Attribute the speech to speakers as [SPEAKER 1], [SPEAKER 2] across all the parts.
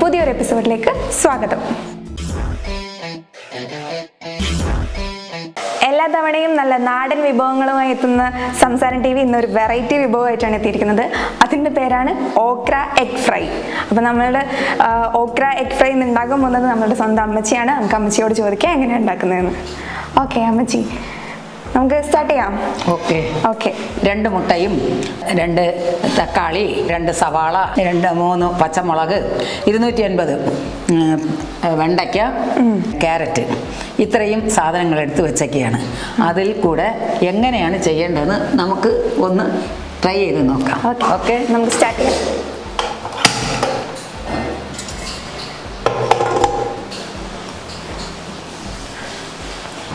[SPEAKER 1] പുതിയൊരു എപ്പിസോഡിലേക്ക് സ്വാഗതം. എല്ലാ തവണയും നല്ല നാടൻ വിഭവങ്ങളുമായി എത്തുന്ന സംസാരം ടി വി ഒരു വെറൈറ്റി വിഭവമായിട്ടാണ് എത്തിയിരിക്കുന്നത്. അതിന്റെ പേരാണ് ഓക്ര എഗ് ഫ്രൈ അപ്പോൾ നമ്മളുടെ ഓക്ര എഗ് ഫ്രൈ ഇന്ന് ഉണ്ടാക്കാൻ പോകുന്നത് നമ്മളുടെ സ്വന്തം അമ്മച്ചിയാണ്. നമുക്ക് അമ്മച്ചിയോട് ചോദിക്കാം എങ്ങനെയാണ് ഉണ്ടാക്കുന്നതെന്ന്. ഓക്കെ അമ്മച്ചി. നമുക്ക് സ്റ്റാർട്ട് ചെയ്യാം.
[SPEAKER 2] ഓക്കെ
[SPEAKER 1] ഓക്കെ
[SPEAKER 2] രണ്ട് മുട്ടയും രണ്ട് തക്കാളി രണ്ട് സവാള രണ്ട് മൂന്ന് പച്ചമുളക് ഇരുന്നൂറ്റി അൻപത് വെണ്ടയ്ക്ക ക്യാരറ്റ്. ഇത്രയും സാധനങ്ങൾ എടുത്തു വെച്ചൊക്കെയാണ്. അതിൽ കൂടെ എങ്ങനെയാണ് ചെയ്യേണ്ടതെന്ന് നമുക്ക് ഒന്ന് ട്രൈ ചെയ്ത് നോക്കാം.
[SPEAKER 1] ഓക്കെ
[SPEAKER 2] ഓക്കെ
[SPEAKER 1] നമുക്ക് സ്റ്റാർട്ട് ചെയ്യാം.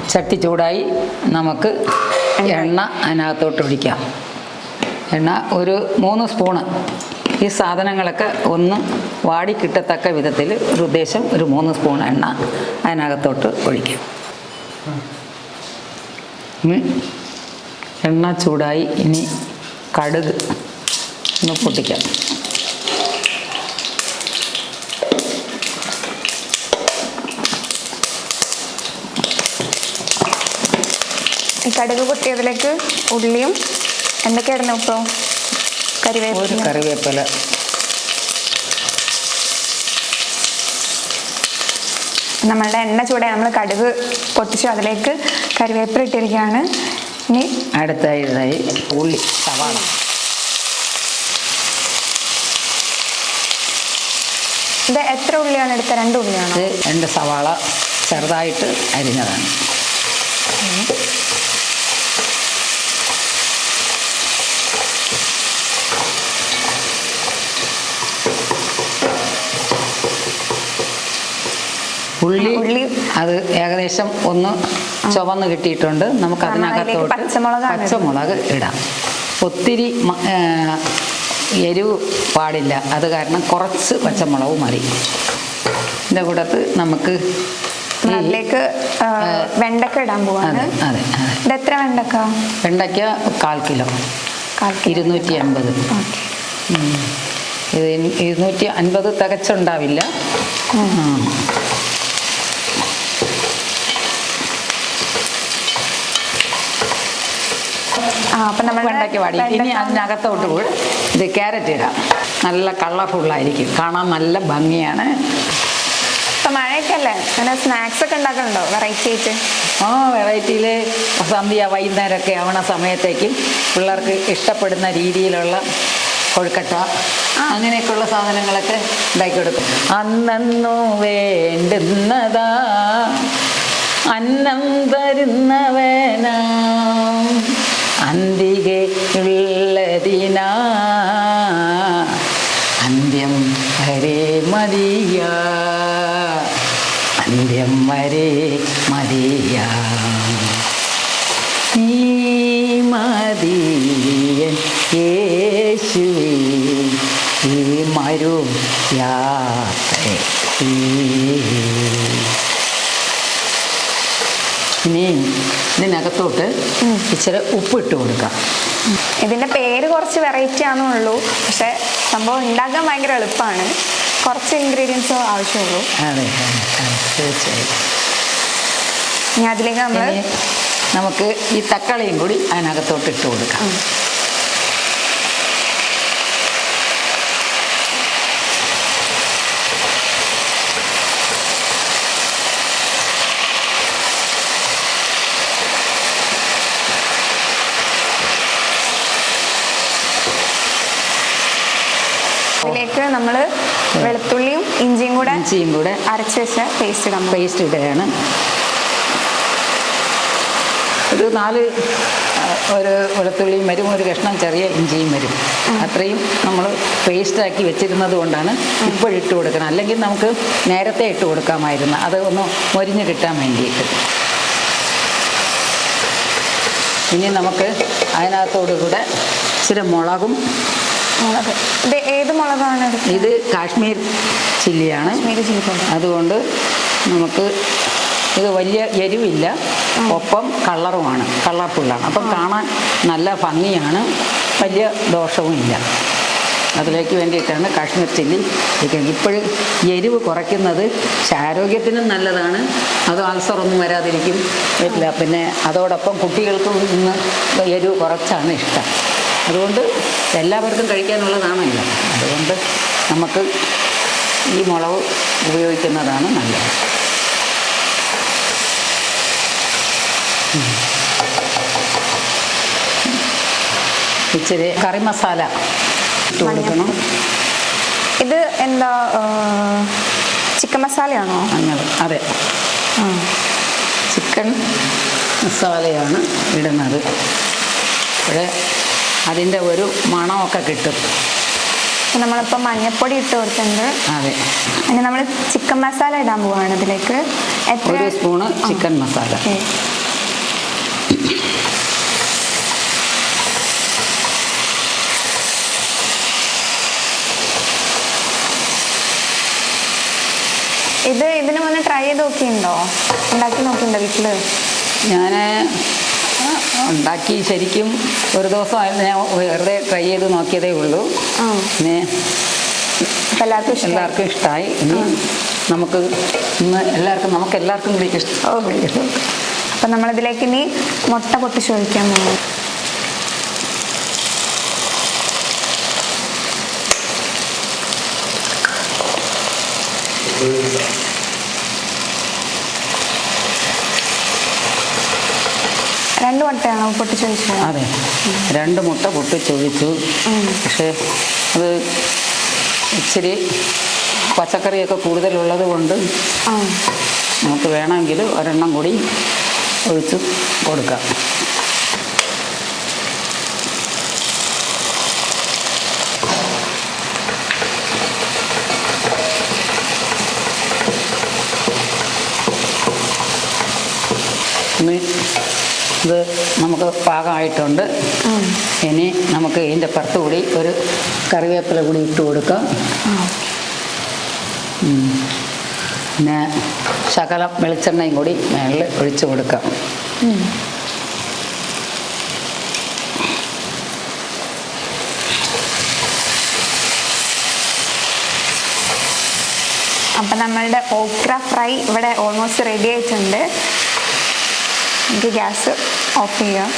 [SPEAKER 2] ചട്ടി ചൂടായി നമുക്ക് എണ്ണ. അതിനകത്തോട്ട് ഒഴിക്കാം. എണ്ണ ഒരു മൂന്ന് സ്പൂണ് ഈ സാധനങ്ങളൊക്കെ ഒന്ന് വാടി കിട്ടത്തക്ക വിധത്തിൽ ഒരു ഉദ്ദേശം ഒരു മൂന്ന് സ്പൂൺ എണ്ണ അതിനകത്തോട്ട് ഒഴിക്കാം. ഇനി എണ്ണ ചൂടായി ഇനി കടുക് ഒന്ന് പൊട്ടിക്കാം.
[SPEAKER 1] ഈ കടുക് പൊട്ടിയതിലേക്ക് ഉള്ളിയും എന്തൊക്കെയായിരുന്നു ഇപ്പോൾ
[SPEAKER 2] ഒരു
[SPEAKER 1] കരിവേപ്പില
[SPEAKER 2] കറിവേപ്പില.
[SPEAKER 1] നമ്മളുടെ എണ്ണ ചൂടെ നമ്മൾ കടുക് പൊട്ടിച്ചു അതിലേക്ക് കരിവേപ്പില ഇട്ടിരിക്കുകയാണ്. ഇനി
[SPEAKER 2] അടുത്തായി ഉള്ളി സവാള.
[SPEAKER 1] ഇത് എത്ര ഉള്ളിയാണ് എടുത്തത്? രണ്ട് ഉള്ളിയാണ്?
[SPEAKER 2] ഇത് രണ്ട് സവാള ചെറുതായിട്ട് അരിഞ്ഞതാണ് ഉള്ളി
[SPEAKER 1] ഉള്ളി
[SPEAKER 2] അത് ഏകദേശം ഒന്ന് ചുവന്ന് കിട്ടിയിട്ടുണ്ട്. നമുക്ക് അതിനകത്തോട്ട്
[SPEAKER 1] പച്ചമുളക്
[SPEAKER 2] പച്ചമുളക് ഇടാം. ഒത്തിരി എരിവ് പാടില്ല. അത് കാരണം കുറച്ച് പച്ചമുളകും മതി. ഇതിന്റെ കൂടത്ത് നമുക്ക്
[SPEAKER 1] അതിലേക്ക് വെണ്ടക്ക ഇടാൻ പോവാണ്.
[SPEAKER 2] അതെ
[SPEAKER 1] എത്ര വെണ്ടക്ക?
[SPEAKER 2] വെണ്ടക്ക കാൽ കിലോ. ഇരുന്നൂറ്റി അൻപത് ഇത് ഇരുന്നൂറ്റി അൻപത് തികച്ചുണ്ടാവില്ല ആ.
[SPEAKER 1] ആ അപ്പം നമ്മൾ
[SPEAKER 2] വെണ്ടയ്ക്ക വാടി. ഇനി അതിനകത്തോട്ട് പോയി ഇത് ക്യാരറ്റ് ഇടാം. നല്ല കളർഫുള്ളായിരിക്കും. കാണാൻ നല്ല ഭംഗിയാണ്.
[SPEAKER 1] ഇപ്പം അങ്ങനെ സ്നാക്സ് ഒക്കെ ഉണ്ടാക്കണ്ടോ വെറൈറ്റി ആയിട്ട്?
[SPEAKER 2] ആ വെറൈറ്റിയിൽ സന്ധ്യ വൈകുന്നേരമൊക്കെ ആവണ സമയത്തേക്കും പിള്ളേർക്ക് ഇഷ്ടപ്പെടുന്ന രീതിയിലുള്ള കൊഴുക്കട്ട അങ്ങനെയൊക്കെയുള്ള സാധനങ്ങളൊക്കെ ഉണ്ടാക്കി കൊടുക്കും. അന്നു വേണ്ടുന്നതാ അന്നം തരുന്നവനാം. അന്തികെ ഉള്ളതിനാ അന്ത്യം വരെ മതിയ. അന്ത്യം വരെ മതിയ. നീ ഈ മരു യാത്ര ഇതിനകത്തോട്ട് ഇച്ചിരി ഉപ്പിട്ട് കൊടുക്കാം.
[SPEAKER 1] ഇതിന്റെ പേര് കുറച്ച് വെറൈറ്റി ആണെന്നുള്ളൂ പക്ഷെ സംഭവം ഉണ്ടാക്കാൻ ഭയങ്കര എളുപ്പമാണ്. കുറച്ച് ഇൻഗ്രീഡിയൻസ് ആവശ്യമുള്ളൂ.
[SPEAKER 2] അതെ തീർച്ചയായും.
[SPEAKER 1] ഇനി അതിലേക്ക് നമ്മൾ
[SPEAKER 2] നമുക്ക് ഈ തക്കാളിയും കൂടി അതിനകത്തോട്ട് ഇട്ട് കൊടുക്കാം.
[SPEAKER 1] അതിലേക്ക് നമ്മൾ വെളുത്തുള്ളിയും ഇഞ്ചിയും കൂടെ
[SPEAKER 2] ഇഞ്ചിയും കൂടെ
[SPEAKER 1] അരച്ച് വെച്ച പേസ്റ്റ് ഇടാം
[SPEAKER 2] പേസ്റ്റ് ഇടുകയാണ്. ഒരു നാല് ഒരു വെളുത്തുള്ളിയും വരും ഒരു കഷ്ണം ചെറിയ ഇഞ്ചിയും വരും. അത്രയും നമ്മൾ പേസ്റ്റാക്കി വെച്ചിരുന്നത് കൊണ്ടാണ് ഇപ്പോഴിട്ട് കൊടുക്കണം അല്ലെങ്കിൽ നമുക്ക് നേരത്തെ ഇട്ട് കൊടുക്കാമായിരുന്നു. അത് ഒന്ന് മൊരിഞ്ഞ് കിട്ടാൻ വേണ്ടിയിട്ട്. ഇനി നമുക്ക് അതിനകത്തോടു കൂടെ ഇച്ചിരി മുളകും
[SPEAKER 1] മുളക്. ഇത് ഏത് മുളകാണ്
[SPEAKER 2] ഇത് കാശ്മീർ ചില്ലിയാണ്.
[SPEAKER 1] കാശ്മീരി ചില്ലി പൗഡർ
[SPEAKER 2] അതുകൊണ്ട് നമുക്ക് ഇത് വലിയ എരിവില്ല. ഒപ്പം കളറുമാണ്. കളർഫുള്ളാണ് അപ്പം കാണാൻ നല്ല ഭംഗിയാണ്. വലിയ ദോഷവും ഇല്ല. അതിലേക്ക് വേണ്ടിയിട്ടാണ് കാശ്മീർ ചില്ലി ഇരിക്കുന്നത്. ഇപ്പോഴും എരിവ് കുറയ്ക്കുന്നത് ആരോഗ്യത്തിനും നല്ലതാണ്. അത് അൾസറൊന്നും വരാതിരിക്കും. ഇല്ല പിന്നെ അതോടൊപ്പം കുട്ടികൾക്കും ഇന്ന് എരിവ് കുറച്ചാണ് ഇഷ്ടം. അതുകൊണ്ട് എല്ലാവർക്കും കഴിക്കാനുള്ളതാണല്ലോ അതുകൊണ്ട് നമുക്ക് ഈ മുളക് ഉപയോഗിക്കുന്നതാണ് നല്ലത്. ഇച്ചിരി കറി മസാല ഇട്ട് കൊടുക്കണം.
[SPEAKER 1] ഇത് എന്താ ചിക്കൻ മസാലയാണോ?
[SPEAKER 2] മഞ്ഞൾ അതെ.
[SPEAKER 1] ആ.
[SPEAKER 2] ചിക്കൻ മസാലയാണ് ഇടുന്നത്. ഇവിടെ അതിന്റെ ഒരു മണമൊക്കെ കിട്ടും.
[SPEAKER 1] നമ്മളിപ്പോൾ മഞ്ഞൾപ്പൊടി ഇട്ട് കൊടുത്തിട്ടുണ്ട്.
[SPEAKER 2] അതെ.
[SPEAKER 1] ഇനി നമ്മൾ ചിക്കൻ മസാല ഇടാൻ പോവാണ് അതിലേക്ക്.
[SPEAKER 2] ഒരു സ്പൂണ് ചിക്കൻ മസാല.
[SPEAKER 1] ഇത് ഇതിന് മുന്നേ ട്രൈ ചെയ്ത് നോക്കിയിട്ടുണ്ടോ? ഉണ്ടാക്കി നോക്കിയിട്ടുണ്ടോ വീട്ടിൽ?
[SPEAKER 2] ഞാൻ ഉണ്ടാക്കി ശരിക്കും ഒരു ദിവസം ആയിരുന്നു ഞാൻ വെറുതെ ട്രൈ ചെയ്ത് നോക്കിയതേ ഉള്ളൂ. പിന്നെ
[SPEAKER 1] എല്ലാവർക്കും ഇഷ്ടം
[SPEAKER 2] എല്ലാവർക്കും ഇഷ്ടമായി നമുക്ക് ഇന്ന് എല്ലാവർക്കും നമുക്ക് എല്ലാവർക്കും കൂടി ഇഷ്ടം.
[SPEAKER 1] അപ്പം നമ്മളിതിലേക്ക് ഇനി മുട്ട പൊട്ടി ഒഴിക്കാൻ പോകും രണ്ട് മുട്ടയാണോ പൊട്ടിച്ചൊഴിച്ചത്?
[SPEAKER 2] അതെ. രണ്ട് മുട്ട പൊട്ടിച്ചൊഴിച്ചു. പക്ഷേ അത് ഇച്ചിരി പച്ചക്കറിയൊക്കെ കൂടുതലുള്ളത് കൊണ്ട് നമുക്ക് വേണമെങ്കിൽ ഒരെണ്ണം കൂടി ഒഴിച്ച് കൊടുക്കാം. ഇനി ഇത് നമുക്ക് പാകമായിട്ടുണ്ട്. ഇനി നമുക്ക് ഇതിന്റെ പുറത്ത് കൂടി ഒരു കറിവേപ്പില കൂടി ഇട്ട് കൊടുക്കാം. പിന്നെ ശകലം വെളിച്ചെണ്ണയും കൂടി മേളിൽ ഒഴിച്ചു കൊടുക്കാം.
[SPEAKER 1] അപ്പം നമ്മളുടെ ഓക്ര ഫ്രൈ ഇവിടെ ഓൾമോസ്റ്റ് റെഡി ആയിട്ടുണ്ട്. നമുക്ക് ഗ്യാസ് ഓഫ് ചെയ്യാം.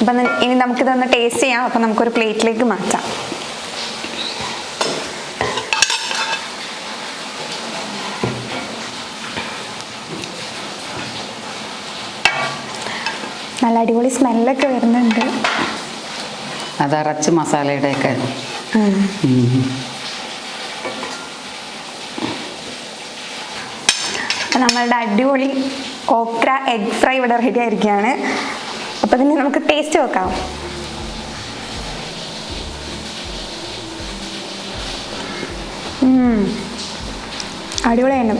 [SPEAKER 1] അപ്പം ഇനി നമുക്കിതൊന്ന് ടേസ്റ്റ് ചെയ്യാം. അപ്പം നമുക്കൊരു പ്ലേറ്റിലേക്ക് മാറ്റാം. നല്ല അടിപൊളി സ്മെല്ലൊക്കെ വരുന്നുണ്ട്.
[SPEAKER 2] അത് അരച്ച് മസാലയുടെയൊക്കെ.
[SPEAKER 1] നമ്മളുടെ അടിപൊളി ഓക്ര എഗ് ഫ്രൈ ഇവിടെ റെഡി ആയിരിക്കുകയാണ് അപ്പം ഇതിന് നമുക്ക് ടേസ്റ്റ് നോക്കാം. അടിപൊളിയാണ്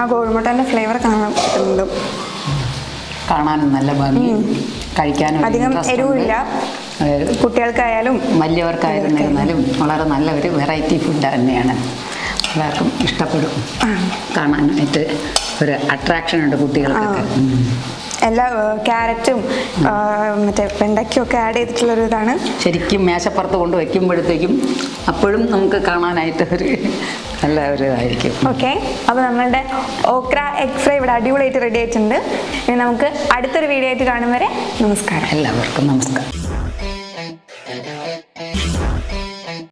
[SPEAKER 1] ആ കോഴിമുട്ടന്റെ ഫ്ലേവർ കാണാൻ
[SPEAKER 2] കാണാനും നല്ല ഭംഗി. കഴിക്കാനും
[SPEAKER 1] അധികം എരിവില്ല. കുട്ടികൾക്കായാലും
[SPEAKER 2] വലിയവർക്കായിരുന്നിരുന്നാലും വളരെ നല്ല ഒരു വെറൈറ്റി ഫുഡ് തന്നെയാണ്. എല്ലാവർക്കും ഇഷ്ടപ്പെടും. കാണാനായിട്ട് ഒരു അട്രാക്ഷൻ ഉണ്ട് കുട്ടികൾക്ക്.
[SPEAKER 1] എല്ലാ ക്യാരറ്റും മറ്റേ വെണ്ടയ്ക്കും ഒക്കെ ആഡ് ചെയ്തിട്ടുള്ളൊരു ഇതാണ്.
[SPEAKER 2] ശരിക്കും മേശപ്പുറത്ത് കൊണ്ട് വെക്കുമ്പോഴത്തേക്കും അപ്പോഴും നമുക്ക് കാണാനായിട്ട് ഒരു നല്ല ഒരു ഇതായിരിക്കും.
[SPEAKER 1] ഓക്കെ. അപ്പോൾ നമ്മളുടെ ഓക്ര എഗ് ഫ്രൈ ഇവിടെ അടിപൊളിയായിട്ട് റെഡി ആയിട്ടുണ്ട്. ഇനി നമുക്ക് അടുത്തൊരു വീഡിയോ ആയിട്ട് കാണും വരെ നമസ്കാരം.
[SPEAKER 2] എല്ലാവർക്കും നമസ്കാരം.